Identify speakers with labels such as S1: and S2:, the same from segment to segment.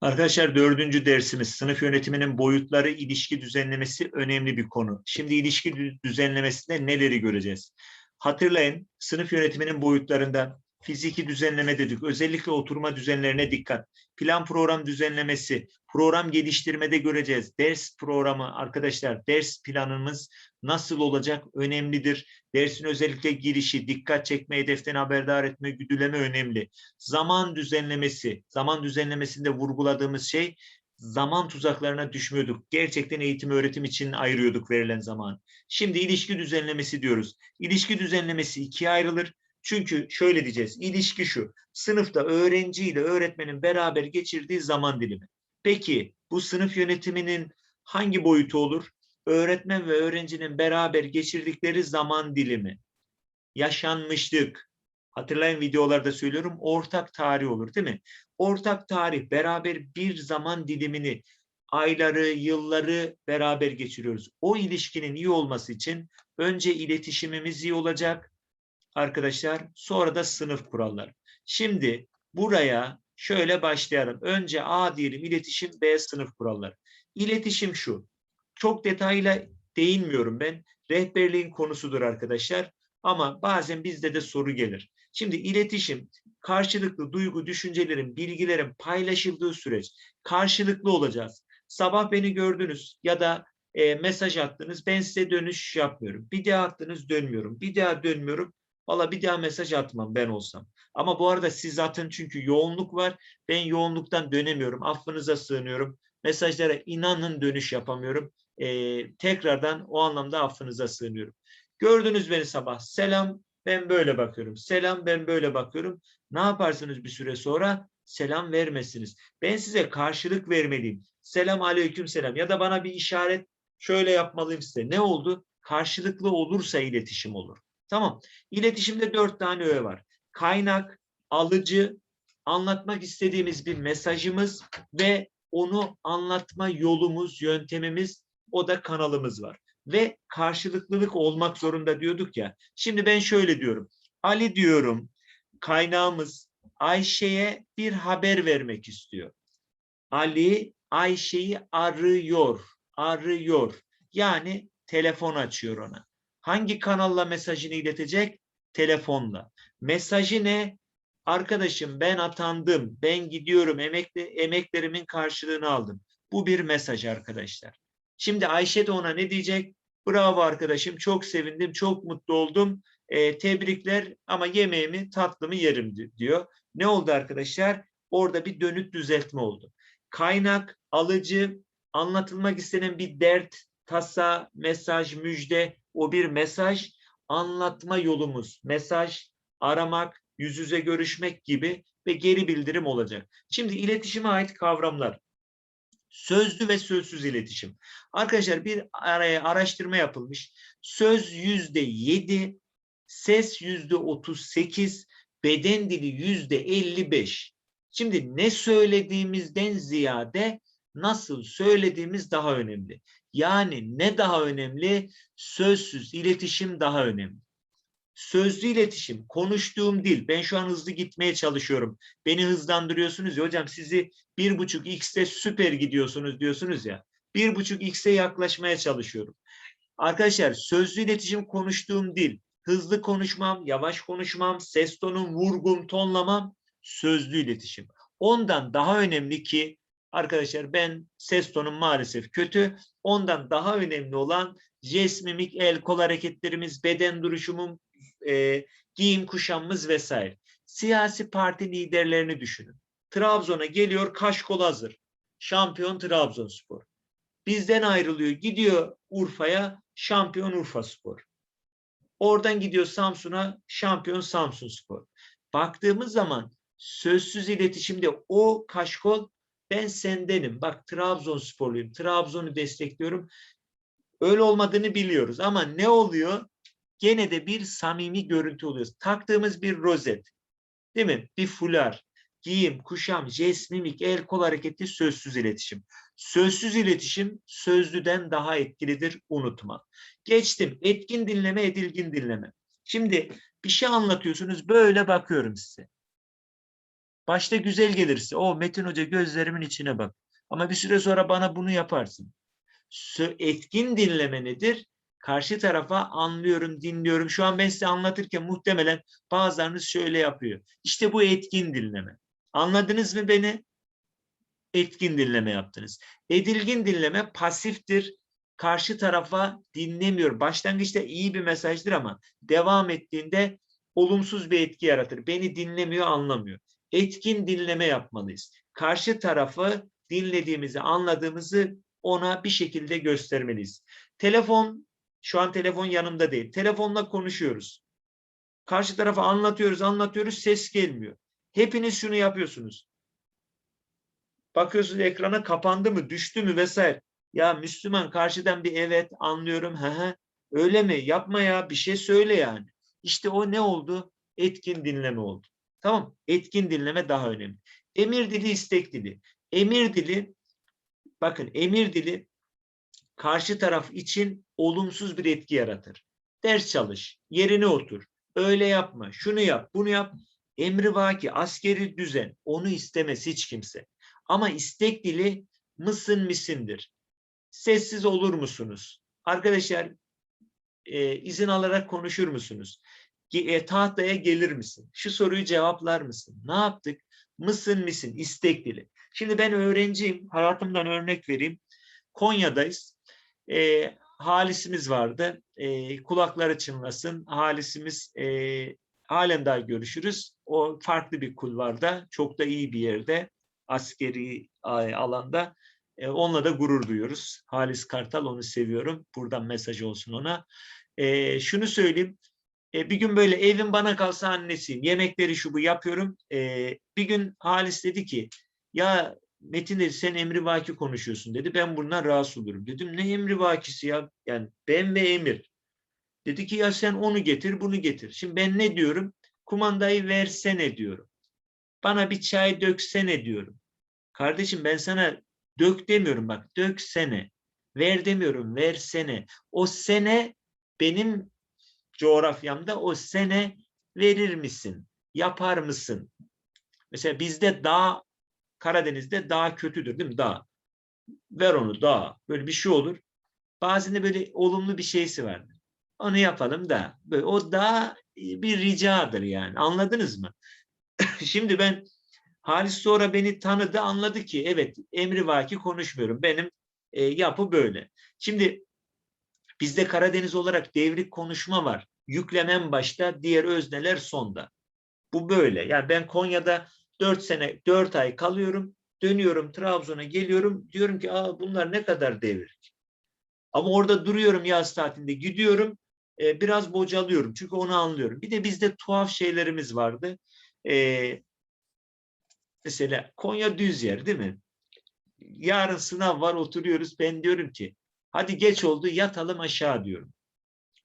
S1: Arkadaşlar dördüncü dersimiz sınıf yönetiminin boyutları ilişki düzenlemesi önemli bir konu. Şimdi ilişki dü- düzenlemesinde neleri göreceğiz? Hatırlayın sınıf yönetiminin boyutlarından fiziki düzenleme dedik. Özellikle oturma düzenlerine dikkat. Plan program düzenlemesi, program geliştirmede göreceğiz. Ders programı arkadaşlar ders planımız nasıl olacak önemlidir. Dersin özellikle girişi, dikkat çekme, hedeften haberdar etme, güdüleme önemli zaman düzenlemesi, zaman düzenlemesinde vurguladığımız şey zaman tuzaklarına düşmüyorduk. Gerçekten eğitim öğretim için ayırıyorduk verilen zaman. Şimdi ilişki düzenlemesi diyoruz. İlişki düzenlemesi ikiye ayrılır. Çünkü şöyle diyeceğiz. İlişki şu. Sınıfta öğrenci ile öğretmenin beraber geçirdiği zaman dilimi. Peki bu sınıf yönetiminin hangi boyutu olur? Öğretmen ve öğrencinin beraber geçirdikleri zaman dilimi. Yaşanmışlık, hatırlayın videolarda söylüyorum ortak tarih olur değil mi? Ortak tarih beraber bir zaman dilimini ayları, yılları beraber geçiriyoruz. O ilişkinin iyi olması için önce iletişimimiz iyi olacak arkadaşlar. Sonra da sınıf kuralları. Şimdi buraya şöyle başlayalım. Önce A diyelim iletişim, B sınıf kuralları. İletişim şu. Çok detayla değinmiyorum ben. Rehberliğin konusudur arkadaşlar. Ama bazen bizde de soru gelir. Şimdi iletişim karşılıklı duygu, düşüncelerin, bilgilerin paylaşıldığı süreç. Karşılıklı olacağız. Sabah beni gördünüz ya da e, mesaj attınız. Ben size dönüş yapmıyorum. Bir daha attınız dönmüyorum. Bir daha dönmüyorum. Valla bir daha mesaj atmam ben olsam. Ama bu arada siz atın çünkü yoğunluk var. Ben yoğunluktan dönemiyorum. Affınıza sığınıyorum. Mesajlara inanın dönüş yapamıyorum. E, tekrardan o anlamda affınıza sığınıyorum. Gördünüz beni sabah. Selam ben böyle bakıyorum. Selam ben böyle bakıyorum. Ne yaparsınız bir süre sonra? Selam vermezsiniz. Ben size karşılık vermeliyim. Selam aleyküm selam. Ya da bana bir işaret şöyle yapmalıyım size. Ne oldu? Karşılıklı olursa iletişim olur. Tamam. İletişimde dört tane öğe var. Kaynak, alıcı, anlatmak istediğimiz bir mesajımız ve onu anlatma yolumuz, yöntemimiz, o da kanalımız var ve karşılıklılık olmak zorunda diyorduk ya. Şimdi ben şöyle diyorum. Ali diyorum kaynağımız Ayşe'ye bir haber vermek istiyor. Ali Ayşe'yi arıyor, arıyor. Yani telefon açıyor ona. Hangi kanalla mesajını iletecek? Telefonla. Mesajı ne? Arkadaşım ben atandım, ben gidiyorum, emekli, emeklerimin karşılığını aldım. Bu bir mesaj arkadaşlar. Şimdi Ayşe de ona ne diyecek? Bravo arkadaşım, çok sevindim, çok mutlu oldum. Ee, tebrikler ama yemeğimi, tatlımı yerim di- diyor. Ne oldu arkadaşlar? Orada bir dönüt düzeltme oldu. Kaynak, alıcı, anlatılmak istenen bir dert, tasa, mesaj, müjde, o bir mesaj. Anlatma yolumuz, mesaj, aramak, yüz yüze görüşmek gibi ve geri bildirim olacak. Şimdi iletişime ait kavramlar. Sözlü ve sözsüz iletişim. Arkadaşlar bir araya araştırma yapılmış. Söz yüzde yedi, ses yüzde otuz sekiz, beden dili yüzde elli beş. Şimdi ne söylediğimizden ziyade nasıl söylediğimiz daha önemli. Yani ne daha önemli? Sözsüz iletişim daha önemli. Sözlü iletişim, konuştuğum dil. Ben şu an hızlı gitmeye çalışıyorum. Beni hızlandırıyorsunuz ya hocam sizi bir buçuk x'te süper gidiyorsunuz diyorsunuz ya. Bir buçuk x'e yaklaşmaya çalışıyorum. Arkadaşlar sözlü iletişim konuştuğum dil. Hızlı konuşmam, yavaş konuşmam, ses tonum, vurgum, tonlamam sözlü iletişim. Ondan daha önemli ki arkadaşlar ben ses tonum maalesef kötü. Ondan daha önemli olan jest, mimik, el, kol hareketlerimiz, beden duruşumum, e, giyim kuşamımız vesaire. Siyasi parti liderlerini düşünün. Trabzon'a geliyor kaşkol hazır. Şampiyon Trabzonspor. Bizden ayrılıyor gidiyor Urfa'ya şampiyon Urfa Spor. Oradan gidiyor Samsun'a şampiyon Samsun Spor. Baktığımız zaman sözsüz iletişimde o kaşkol ben sendenim. Bak Trabzonsporluyum. Trabzon'u destekliyorum. Öyle olmadığını biliyoruz ama ne oluyor? Gene de bir samimi görüntü oluyor. Taktığımız bir rozet. Değil mi? Bir fular, giyim, kuşam, jest, mimik, el kol hareketi sözsüz iletişim. Sözsüz iletişim sözlüden daha etkilidir unutma. Geçtim. Etkin dinleme, edilgin dinleme. Şimdi bir şey anlatıyorsunuz böyle bakıyorum size. Başta güzel gelirse o Metin Hoca gözlerimin içine bak. Ama bir süre sonra bana bunu yaparsın. Etkin dinleme nedir? Karşı tarafa anlıyorum, dinliyorum. Şu an ben size anlatırken muhtemelen bazılarınız şöyle yapıyor. İşte bu etkin dinleme. Anladınız mı beni? Etkin dinleme yaptınız. Edilgin dinleme pasiftir. Karşı tarafa dinlemiyor. Başlangıçta iyi bir mesajdır ama devam ettiğinde olumsuz bir etki yaratır. Beni dinlemiyor, anlamıyor. Etkin dinleme yapmalıyız. Karşı tarafı dinlediğimizi, anladığımızı ona bir şekilde göstermeliyiz. Telefon, şu an telefon yanımda değil. Telefonla konuşuyoruz. Karşı tarafa anlatıyoruz, anlatıyoruz, ses gelmiyor. Hepiniz şunu yapıyorsunuz. Bakıyorsunuz ekrana kapandı mı, düştü mü vesaire. Ya Müslüman karşıdan bir evet anlıyorum. Hı. Öyle mi? Yapma ya bir şey söyle yani. İşte o ne oldu? Etkin dinleme oldu. Tamam. Etkin dinleme daha önemli. Emir dili, istek dili. Emir dili, bakın emir dili karşı taraf için olumsuz bir etki yaratır. Ders çalış, yerine otur, öyle yapma, şunu yap, bunu yap. Emri vaki, askeri düzen, onu istemez hiç kimse. Ama istek dili mısın misindir. Sessiz olur musunuz? Arkadaşlar e, izin alarak konuşur musunuz? E, tahtaya gelir misin? Şu soruyu cevaplar mısın? Ne yaptık? Mısın misin? İstek dili. Şimdi ben öğrenciyim. Hayatımdan örnek vereyim. Konya'dayız. E, halisimiz vardı. E, kulakları çınlasın. Halisimiz e, halen daha görüşürüz. O farklı bir kulvarda. Çok da iyi bir yerde. Askeri alanda. E, onunla da gurur duyuyoruz. Halis Kartal onu seviyorum. Buradan mesaj olsun ona. E, şunu söyleyeyim. E, bir gün böyle evim bana kalsa annesiyim. Yemekleri şu bu yapıyorum. E, bir gün Halis dedi ki ya Metin dedi sen emrivaki konuşuyorsun dedi. Ben bundan rahatsız olurum. Dedim ne emrivakisi ya? Yani ben ve emir. Dedi ki ya sen onu getir bunu getir. Şimdi ben ne diyorum? Kumandayı versene diyorum. Bana bir çay döksene diyorum. Kardeşim ben sana dök demiyorum bak döksene. Ver demiyorum versene. O sene benim coğrafyamda o sene verir misin? Yapar mısın? Mesela bizde dağ Karadeniz'de dağ kötüdür değil mi? Dağ. Ver onu dağ. Böyle bir şey olur. Bazen de böyle olumlu bir şeysi vardır. Onu yapalım da. Böyle, o dağ bir ricadır yani. Anladınız mı? Şimdi ben Halis sonra beni tanıdı anladı ki evet emri vaki konuşmuyorum. Benim e, yapı böyle. Şimdi bizde Karadeniz olarak devrik konuşma var. Yüklemem başta, diğer özneler sonda. Bu böyle. Yani ben Konya'da 4 sene, 4 ay kalıyorum. Dönüyorum Trabzon'a geliyorum. Diyorum ki Aa, bunlar ne kadar devrik. Ama orada duruyorum yaz tatilinde. Gidiyorum e, biraz bocalıyorum. Çünkü onu anlıyorum. Bir de bizde tuhaf şeylerimiz vardı. E, mesela Konya düz yer değil mi? Yarın sınav var oturuyoruz. Ben diyorum ki hadi geç oldu yatalım aşağı diyorum.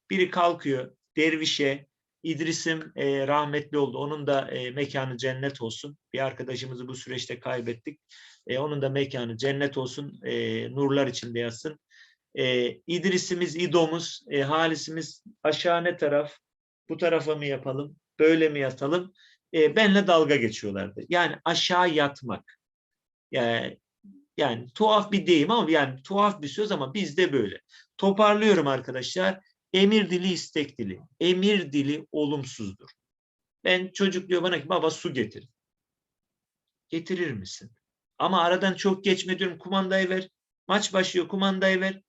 S1: Biri kalkıyor dervişe İdris'im e, rahmetli oldu. Onun da e, mekanı cennet olsun. Bir arkadaşımızı bu süreçte kaybettik. E, onun da mekanı cennet olsun. E, nurlar içinde yatsın. E, İdris'imiz, İdo'muz, e, Halis'imiz aşağı ne taraf? Bu tarafa mı yapalım? Böyle mi yatalım? E, benle dalga geçiyorlardı. Yani aşağı yatmak. Yani, yani tuhaf bir deyim ama yani tuhaf bir söz ama bizde böyle. Toparlıyorum arkadaşlar. Emir dili, istek dili. Emir dili olumsuzdur. Ben çocuk diyor bana ki baba su getir. Getirir misin? Ama aradan çok geçme diyorum kumandayı ver. Maç başlıyor kumandayı ver.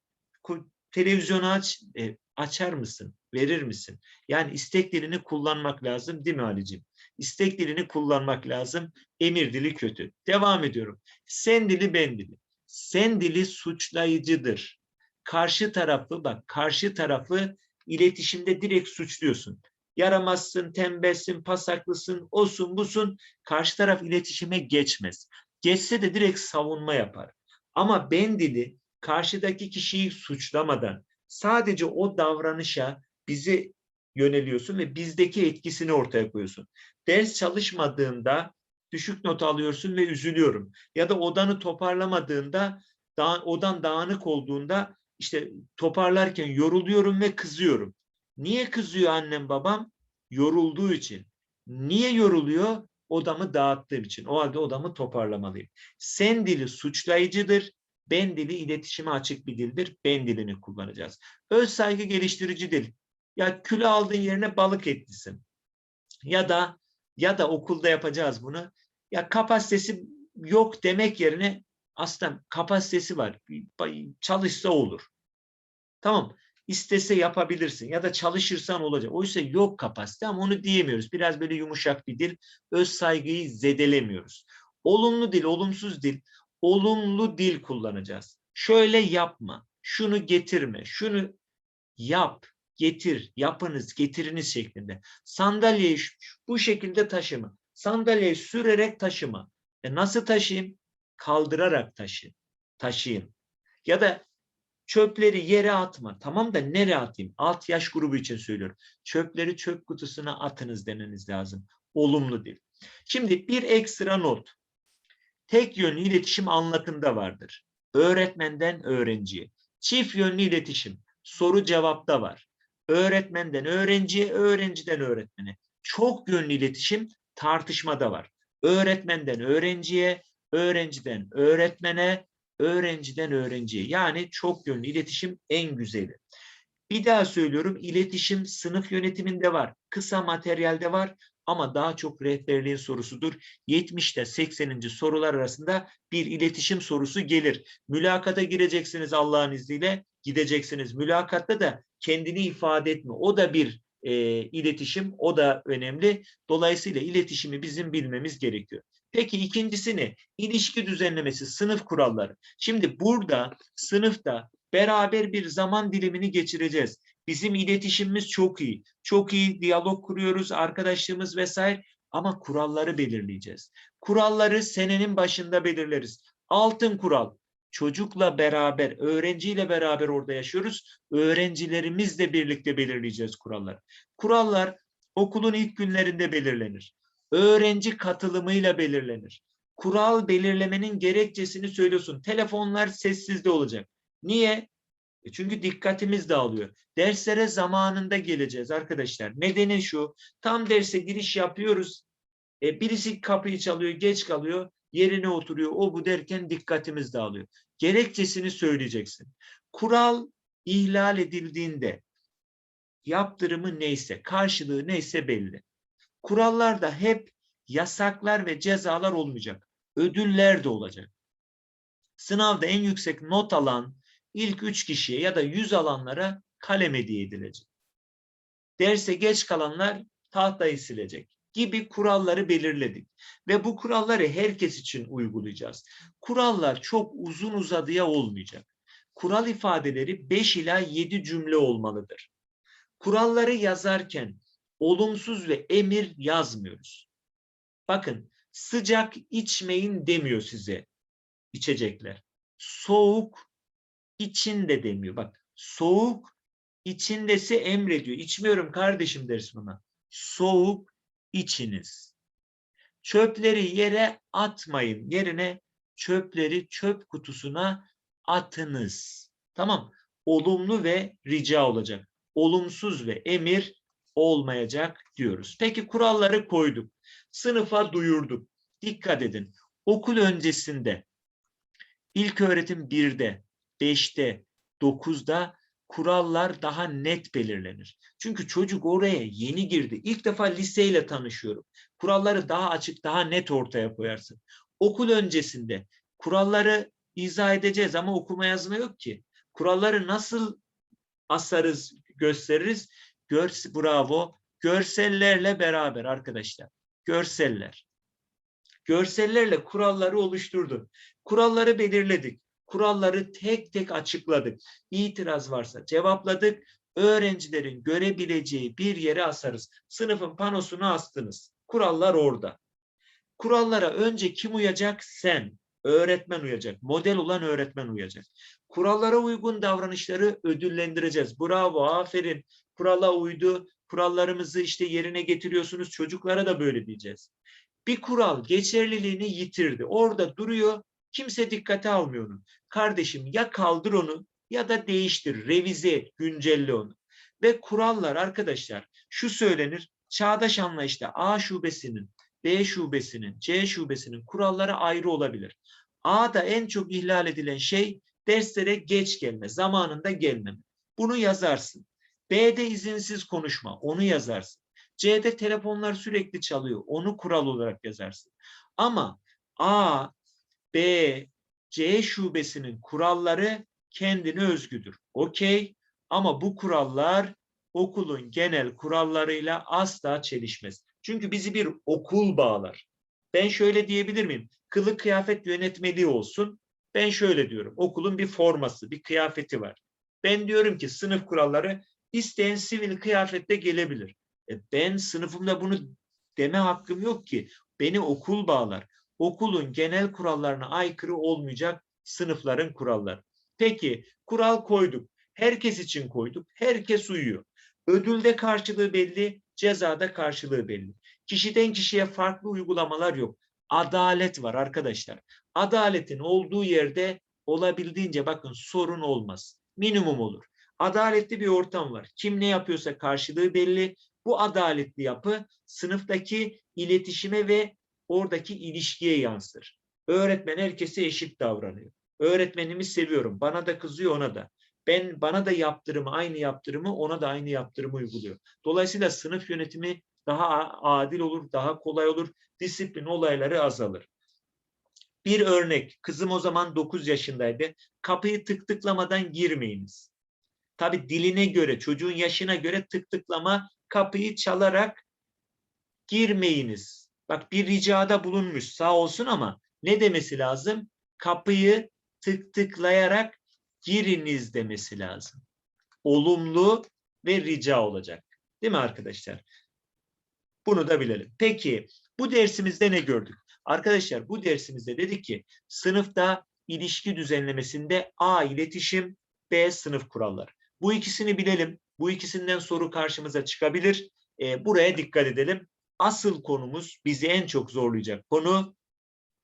S1: Televizyonu aç. E, açar mısın? Verir misin? Yani istek dilini kullanmak lazım değil mi Ali'ciğim? İstek dilini kullanmak lazım. Emir dili kötü. Devam ediyorum. Sen dili ben dili. Sen dili suçlayıcıdır karşı tarafı bak karşı tarafı iletişimde direkt suçluyorsun. Yaramazsın, tembelsin, pasaklısın, osun, busun. Karşı taraf iletişime geçmez. Geçse de direkt savunma yapar. Ama ben dili karşıdaki kişiyi suçlamadan sadece o davranışa bizi yöneliyorsun ve bizdeki etkisini ortaya koyuyorsun. Ders çalışmadığında düşük not alıyorsun ve üzülüyorum. Ya da odanı toparlamadığında, da, odan dağınık olduğunda işte toparlarken yoruluyorum ve kızıyorum. Niye kızıyor annem babam? Yorulduğu için. Niye yoruluyor? Odamı dağıttığım için. O halde odamı toparlamalıyım. Sen dili suçlayıcıdır. Ben dili iletişime açık bir dildir. Ben dilini kullanacağız. Öz saygı geliştirici dil. Ya kilo aldığın yerine balık etlisin. Ya da ya da okulda yapacağız bunu. Ya kapasitesi yok demek yerine aslında kapasitesi var. Çalışsa olur. Tamam. İstese yapabilirsin ya da çalışırsan olacak. Oysa yok kapasite ama onu diyemiyoruz. Biraz böyle yumuşak bir dil. Öz saygıyı zedelemiyoruz. Olumlu dil, olumsuz dil. Olumlu dil kullanacağız. Şöyle yapma, şunu getirme, şunu yap, getir, yapınız, getiriniz şeklinde. Sandalyeyi bu şekilde taşıma. Sandalyeyi sürerek taşıma. E nasıl taşıyayım? Kaldırarak taşı, taşıyın. Ya da çöpleri yere atma. Tamam da nereye atayım? Alt yaş grubu için söylüyorum. Çöpleri çöp kutusuna atınız demeniz lazım. Olumlu değil. Şimdi bir ekstra not. Tek yönlü iletişim anlatımda vardır. Öğretmenden öğrenciye. Çift yönlü iletişim soru cevapta var. Öğretmenden öğrenciye, öğrenciden öğretmene. Çok yönlü iletişim tartışmada var. Öğretmenden öğrenciye, öğrenciden öğretmene, öğrenciden öğrenciye. Yani çok yönlü iletişim en güzeli. Bir daha söylüyorum iletişim sınıf yönetiminde var. Kısa materyalde var ama daha çok rehberliğin sorusudur. 70'te 80. sorular arasında bir iletişim sorusu gelir. Mülakata gireceksiniz Allah'ın izniyle gideceksiniz. Mülakatta da kendini ifade etme. O da bir e, iletişim, o da önemli. Dolayısıyla iletişimi bizim bilmemiz gerekiyor. Peki ikincisi ne? İlişki düzenlemesi, sınıf kuralları. Şimdi burada sınıfta beraber bir zaman dilimini geçireceğiz. Bizim iletişimimiz çok iyi. Çok iyi diyalog kuruyoruz, arkadaşlığımız vesaire ama kuralları belirleyeceğiz. Kuralları senenin başında belirleriz. Altın kural. Çocukla beraber, öğrenciyle beraber orada yaşıyoruz. Öğrencilerimizle birlikte belirleyeceğiz kuralları. Kurallar okulun ilk günlerinde belirlenir. Öğrenci katılımıyla belirlenir. Kural belirlemenin gerekçesini söylüyorsun. Telefonlar sessizde olacak. Niye? E Çünkü dikkatimiz dağılıyor. Derslere zamanında geleceğiz arkadaşlar. Nedeni şu. Tam derse giriş yapıyoruz. E, birisi kapıyı çalıyor, geç kalıyor. Yerine oturuyor. O bu derken dikkatimiz dağılıyor. Gerekçesini söyleyeceksin. Kural ihlal edildiğinde yaptırımı neyse, karşılığı neyse belli. Kurallarda hep yasaklar ve cezalar olmayacak. Ödüller de olacak. Sınavda en yüksek not alan ilk üç kişiye ya da yüz alanlara kalem hediye edilecek. Derse geç kalanlar tahtayı silecek gibi kuralları belirledik. Ve bu kuralları herkes için uygulayacağız. Kurallar çok uzun uzadıya olmayacak. Kural ifadeleri 5 ila 7 cümle olmalıdır. Kuralları yazarken olumsuz ve emir yazmıyoruz. Bakın sıcak içmeyin demiyor size içecekler. Soğuk içinde demiyor. Bak soğuk içindesi emrediyor. İçmiyorum kardeşim dersin ona. Soğuk içiniz. Çöpleri yere atmayın. Yerine çöpleri çöp kutusuna atınız. Tamam. Olumlu ve rica olacak. Olumsuz ve emir olmayacak diyoruz. Peki kuralları koyduk. Sınıfa duyurduk. Dikkat edin. Okul öncesinde ilk öğretim 1'de, 5'te, 9'da kurallar daha net belirlenir. Çünkü çocuk oraya yeni girdi. İlk defa liseyle tanışıyorum. Kuralları daha açık, daha net ortaya koyarsın. Okul öncesinde kuralları izah edeceğiz ama okuma yazma yok ki. Kuralları nasıl asarız, gösteririz? Gör, bravo. Görsellerle beraber arkadaşlar. Görseller. Görsellerle kuralları oluşturduk. Kuralları belirledik. Kuralları tek tek açıkladık. İtiraz varsa cevapladık. Öğrencilerin görebileceği bir yere asarız. Sınıfın panosunu astınız. Kurallar orada. Kurallara önce kim uyacak? Sen. Öğretmen uyacak. Model olan öğretmen uyacak. Kurallara uygun davranışları ödüllendireceğiz. Bravo, aferin. Kurala uydu. Kurallarımızı işte yerine getiriyorsunuz. Çocuklara da böyle diyeceğiz. Bir kural geçerliliğini yitirdi. Orada duruyor. Kimse dikkate almıyor onu. Kardeşim ya kaldır onu ya da değiştir, revize et, güncelle onu. Ve kurallar arkadaşlar şu söylenir. Çağdaş anlayışta A şubesinin B şubesinin, C şubesinin kuralları ayrı olabilir. A'da en çok ihlal edilen şey derslere geç gelme, zamanında gelmeme. Bunu yazarsın. B'de izinsiz konuşma, onu yazarsın. C'de telefonlar sürekli çalıyor, onu kural olarak yazarsın. Ama A, B, C şubesinin kuralları kendine özgüdür. Okey ama bu kurallar okulun genel kurallarıyla asla çelişmez. Çünkü bizi bir okul bağlar. Ben şöyle diyebilir miyim? Kılık kıyafet yönetmeliği olsun. Ben şöyle diyorum. Okulun bir forması, bir kıyafeti var. Ben diyorum ki sınıf kuralları isteyen sivil kıyafette gelebilir. E ben sınıfımda bunu deme hakkım yok ki. Beni okul bağlar. Okulun genel kurallarına aykırı olmayacak sınıfların kuralları. Peki kural koyduk. Herkes için koyduk. Herkes uyuyor. Ödülde karşılığı belli, cezada karşılığı belli. Kişiden kişiye farklı uygulamalar yok. Adalet var arkadaşlar. Adaletin olduğu yerde olabildiğince bakın sorun olmaz. Minimum olur. Adaletli bir ortam var. Kim ne yapıyorsa karşılığı belli. Bu adaletli yapı sınıftaki iletişime ve oradaki ilişkiye yansır. Öğretmen herkese eşit davranıyor. Öğretmenimi seviyorum. Bana da kızıyor ona da. Ben bana da yaptırımı aynı yaptırımı ona da aynı yaptırımı uyguluyor. Dolayısıyla sınıf yönetimi daha adil olur, daha kolay olur. Disiplin olayları azalır. Bir örnek, kızım o zaman 9 yaşındaydı. Kapıyı tık tıklamadan girmeyiniz. Tabi diline göre, çocuğun yaşına göre tık tıklama, kapıyı çalarak girmeyiniz. Bak bir ricada bulunmuş sağ olsun ama ne demesi lazım? Kapıyı tık tıklayarak giriniz demesi lazım. Olumlu ve rica olacak. Değil mi arkadaşlar? Bunu da bilelim. Peki bu dersimizde ne gördük? Arkadaşlar bu dersimizde dedik ki sınıfta ilişki düzenlemesinde A iletişim, B sınıf kuralları. Bu ikisini bilelim. Bu ikisinden soru karşımıza çıkabilir. E, buraya dikkat edelim. Asıl konumuz bizi en çok zorlayacak konu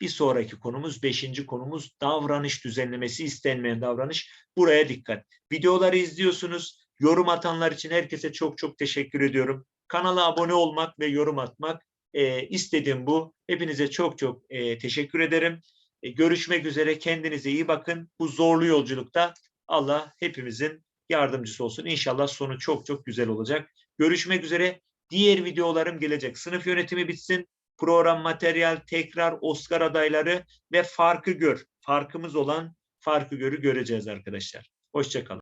S1: bir sonraki konumuz, beşinci konumuz davranış düzenlemesi, istenmeyen davranış. Buraya dikkat. Videoları izliyorsunuz. Yorum atanlar için herkese çok çok teşekkür ediyorum. Kanala abone olmak ve yorum atmak e, istediğim bu. Hepinize çok çok e, teşekkür ederim. E, görüşmek üzere. Kendinize iyi bakın. Bu zorlu yolculukta Allah hepimizin yardımcısı olsun. İnşallah sonu çok çok güzel olacak. Görüşmek üzere. Diğer videolarım gelecek. Sınıf yönetimi bitsin program materyal, tekrar Oscar adayları ve farkı gör. Farkımız olan farkı görü göreceğiz arkadaşlar. Hoşçakalın.